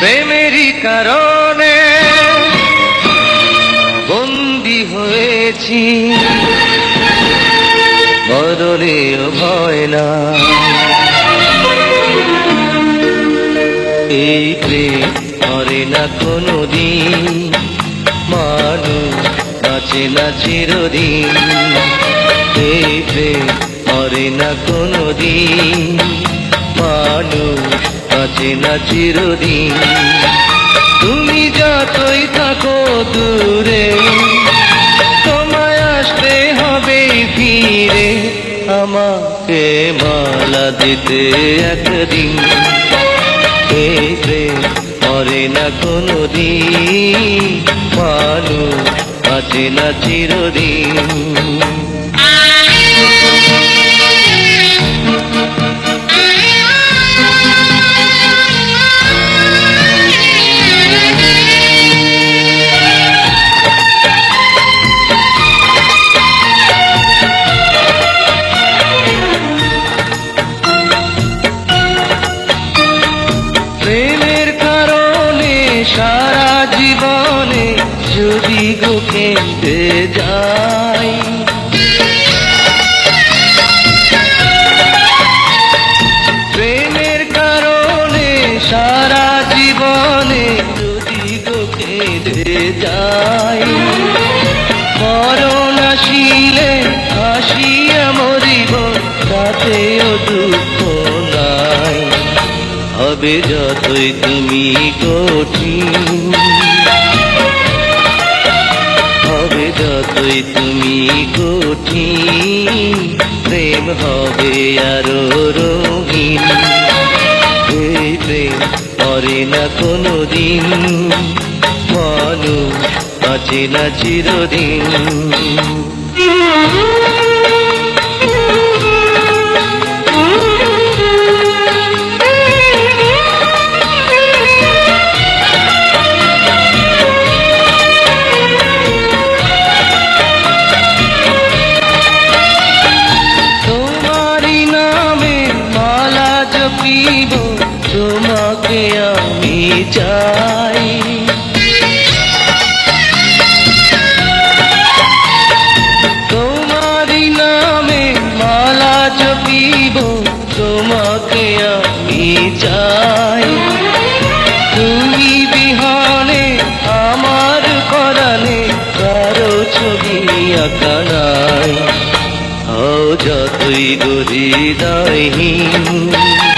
প্রেমেরই কারণে বন্দি হয়েছি। মরণেও ভয় না। এই প্রেম করে না কোনো দিন মানুষ বাঁচে না চিরদিন। এই প্রেম করে না কোনো না চিরদিন। তুমি যতই থাকো দূরে, তোমায় আসতে হবে ফিরে, আমাকে মালা দিতে একদিন। মরে না কোনো দিন মানুষ বাঁচে না চিরদিন। সারা জীবনে যদি গো কেঁদে যাই। প্রেমের কারণে সারা জীবনে যদি গো কেঁদে যাই। মরণ আসিলে আসিয়া মরিব তাতেও দুঃখ হবে যতই তুমি কঠিন। হবে যতই তুমি কঠিন, প্রেম হবে আরও রঙিন। এই প্রেম করে না কোনো দিন মানুষ না চিরদিন। জপিব তোমাকে আমি চাই। তোমারই নামে মালা জপিব, তোমাকে আমি চাই। তুমি বিহানে আমার করানে কারও ছবি আঁকা নাই। যতই গরিদাহীন ও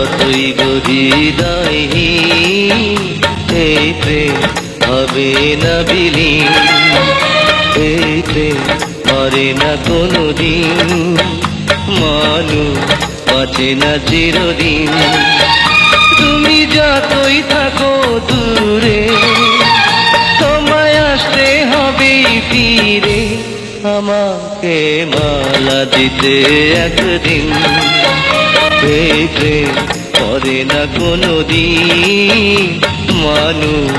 যতই গরিদাহীন এই প্রেম হবে না বিলীন। এই প্রেম করে না কোনো দিন মানুষ বাঁচে না চিরদিন। তুমি যতই থাকো দূরে, তোমায় আসতে হবে ফিরে। আমাকে মালা দিতে একদিন। এই করে না কোনো দিন মানুষ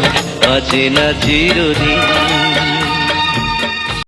আছে না চিরদিন।